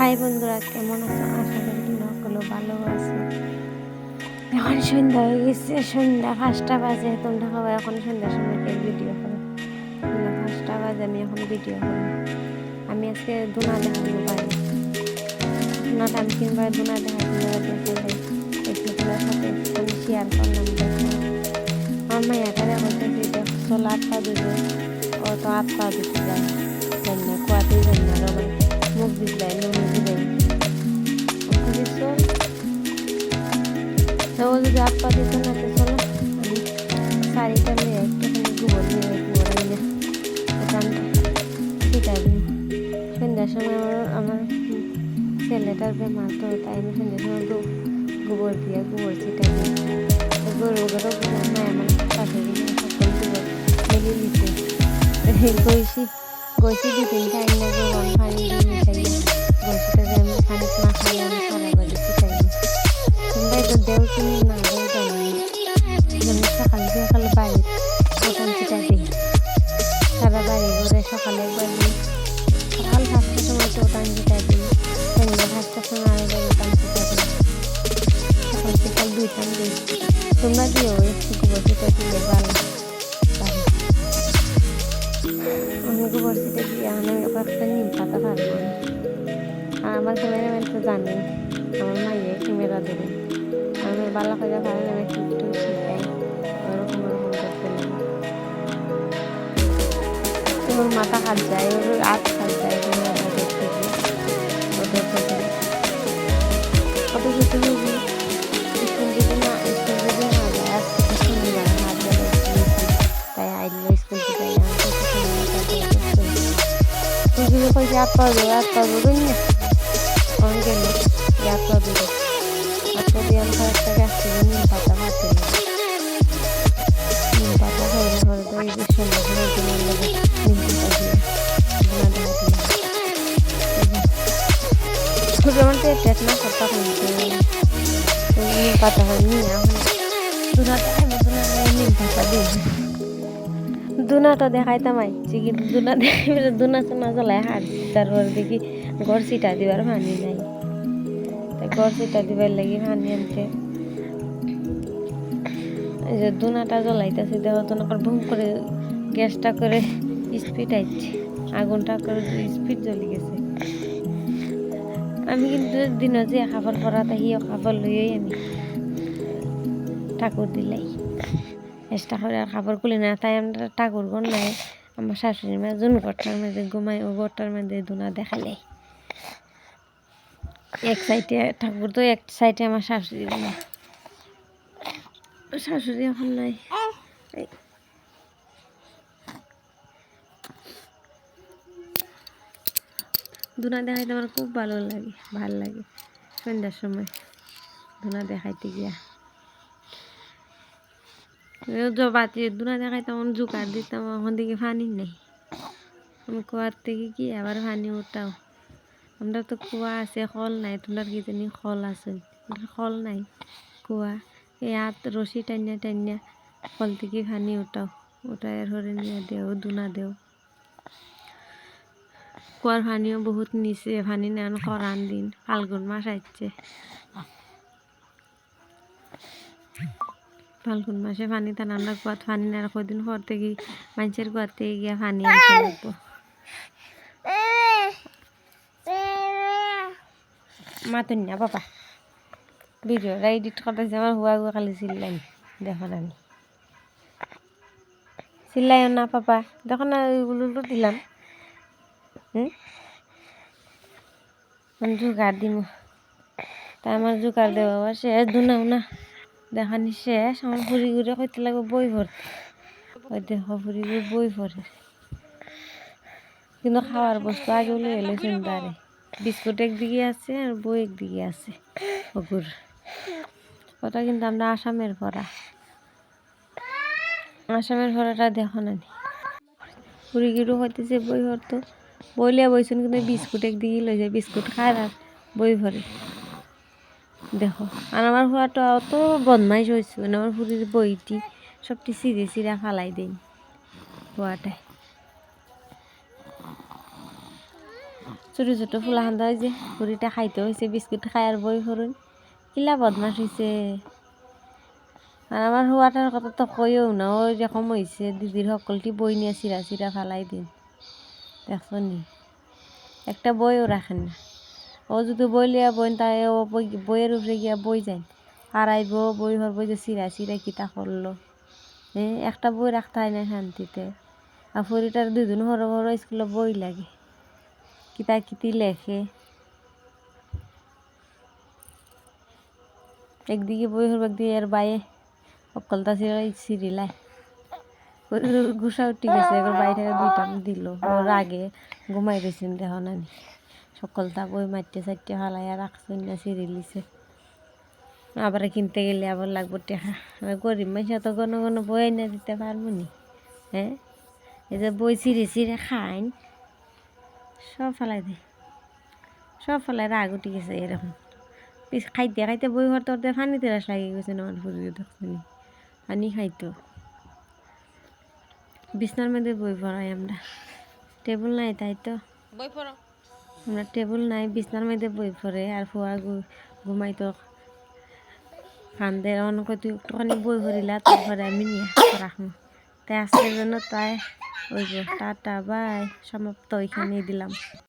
High বন্ধুরা, কেমন আছো? আশা করি সকলে ভালো আছো। এখন সন্ধ্যা হয়ে গেছে, সন্ধ্যা পাঁচটা বাজে, তোমরা সবাই এখন সন্ধ্যার সময় ভিডিও করো? পাঁচটা বাজে, আমি এখন ভিডিও করি আমি আজকে দুনা দেখাবো বাইরে দুনাটা আমি কিনবার দুনা দেখে একটু তোমার সাথে আমি শেয়ার করলাম, দেখো। আমার মাইয়াটারে বলতেছি দেখছ আট পা দুটো ও তো আট পা দুটো যায় জন্য কুয়াতেই জন্য আবার মুখ দিলাই নুন দিলাই আমি চল তো ও যদি হাত পা দিত না তো চলো শাড়িটা নিয়ে একটুখানি গোবর নিয়ে গোবর এনে ওখানটা সেটা দিই সন্ধ্যার সময় আমার আমার ছেলেটার বেমার তো তাই আমি সন্ধ্যার সময় গোবর দিয়ে গোবর ছিটা দিই তো গরু গরু গোবর নাই আমার মা সকল গোবর মিলিয়ে দিচ্ছে গৈছি গৈছি দুই তিন টাইম না গোবর পানি দিই তোমরা দিও একটু ছিটা দিলে ভালো আমি গোবর ছিটা দিয়ে আমি কয়েকটা নিম পাতা পারব আর আমার ক্যামেরাম্যান তো জানে আমার মাইয়ে ক্যামেরা দেবে আমি বালা করে পারে না একটু একটু শিখাই ওরকম ওরকম করতে ওর মাথা হাত যায় ওর হাত যদি কইছে হাত পাবো হাত পাবো না ফোন গেল ইয়াত দিল আপনি দিয়ে আমি কয়েকটা গাছ থেকে নিম পাতা মারতে নিম পাতা হয়ে ঘরে তো এই যে সুন্দর করে দিলাম লাগে নিম পাতা দিয়ে ধুনা দেখা দিলাম ছোট আমার তো টেট না করতে কিন্তু নিম পাতা হয় নিয়ে এখন দুনাটা দুনা দেখাইতাম আইছি কিন্তু দুনা দেখাই দুনা সোনা জ্বলাই হাত তারপর দেখি ঘর সিটা দিবার পানি নাই। তাই ঘর সিটা দিবার লাগি পানি আনতে। এই যে দুনাটা জ্বলাইতেছে দেখো তো নকর বুম করে গ্যাসটা করে স্পিড আইছে। আগুনটা করে স্পিড জ্বলি গেছে। আমি কিন্তু দিনত যে খাবার পরা তাই খাবার লইয়াই আমি ঠাকুর দিলাই। চেষ্টা করে আর খাবার খুলি না, তাই আমরা ঠাকুর গণ নাই। আমার শাশুড়ি মা যোন ঘরটার মধ্যে ঘুমাই ও ঘরটার মধ্যে দুনা দেখালে। এক সাইডে ঠাকুর তো, এক সাইডে আমার শাশুড়ি মা। শাশুড়ি এখন নাই। দুনা দেখাইতে আমার খুব ভালো লাগে, ভালো লাগে। সন্ধ্যার সময় দুনা দেখাইতে গিয়া। জবাতি দেখাই তখন জোগাড় দিতাম, এখন দিকে পানি নেই। আমি কুয়ার থেকে কি আবার পানি উঠাও? আমরা তো কুয়া আছে কল নাই, তোমরা কি জানি কল আছে কল নাই, কুয়া। এই হাত রশি টাইনা টাইনা কল থেকে পানি উঠাও। আর হরে নিয়ে দেও, দুনা দেও। কুয়ার পানিও বহুত নিচে, পানি নেন করান দিন, ফাল্গুন মাস আসছে ফাল্গুন মাসে পানি টান আমরা কুয়াত পানি না কদিন পর থেকে মানুষের কুয়াতে গিয়া পানি আনতে মাতুন না বাবা ভিডিওটা এডিট করতেছে আমার হুয়া হুয়া খালি চিল্লাই, দেখো না আমি। না পাপা, দেখো না ওইগুলো তো দিলাম। হুম? আমি জোগাড় দিম। তা আমার জোগাড় দেওয়া শেষ দুনাও না। দেখানি শেষ, আমার ঘুরে কইতে লাগবে বই ভরতে। ওই দেখো ফুরি ঘুরে বই ভরে। কিন্তু খাওয়ার বস্তু আগে বলে এলে চিন্তারে বিস্কুট একদিকে আছে আর বই একদিকে আছে ওগুর ওটা কিন্তু আমরা আসামের পড়া আসামের পড়াটা দেখো না ফুরি গিরু হইতেছে বই ভরতো বইলে বইছেন কিন্তু বিস্কুট একদিকে লই যায় বিস্কুট খায় আর বই ভরে। দেখো, আর আমার হুয়াটা অত বদমাইশ হয়েছে মানে আমার ফুরির বইটি সবটি সিরে সিরা ফালাই দেই হুয়াটায়। ছোটো ছোটো ফুলা খান্দা হয়েছে বুড়িটা খাইতে হয়েছে, বিস্কুট খাই আর বই করুন কিলা বদমাস হয়েছে। আর আমার হুয়াটার কথা তো কইও না, ওই রকম হয়েছে দিদির সকলটি বই নিয়ে চিরা চিরা ফালাই দিন দেখছ নি, একটা বইও রাখেন না। ও যদি বই লিয়া বই তাই ও বই, বইয়ের উপরে গিয়া বই যায় হারাইব, বই হর বই যে চিরা চিরা কিতা করল? হ্যাঁ একটা বই রাখতে হয় না শান্তিতে। আর ফরিটার দুদিন হর হর স্কুলে বই লাগে। কিতা কিতি লেখে? একদিকে বই হর একদিকে এর বাইয়ে অকলতা ছিল সিরিলাই গুসা উঠি গেছে, এবার বাইরে দুইটা দিল। ওর আগে ঘুমাই রয়েছেন দেহ নানি। সকলতা বই মারতে চারটে হালাইয়া রাখছেন না সিরিলিছে আবার কিনতে গেলে আবার লাগবো টেকা গরিব মানুষ তো কোনো কোনো বই এনে দিতে পারব নি? হ্যাঁ? এই যে বই চিরে চিরে খাইন, সব ফেলাই দে। সব ফেলাই রাগ উঠে গেছে এরকম। খাইতে খাইতে বই ঘর তোর ফানিতে রাস লাগি গেছে, না আমার ফুরিয়ে দেখছি পানি খাইতো। বিছনার মধ্যে বই পড়াই আমরা। টেবিল নাই তাই তো। বই পড়ো আমরা টেবিল নাই, বিছনার মধ্যে বই পড়ে, আর ফুয়া ঘুমাই তো কান্দে। অনেক তুই একটুখানি বই পড়িলা, তারপরে আমি নিয়ে রাখব। তাই আজকের জন্য তাই। ওই যে, টাটা, বাই। সমাপ্ত, ওইখানেই দিলাম।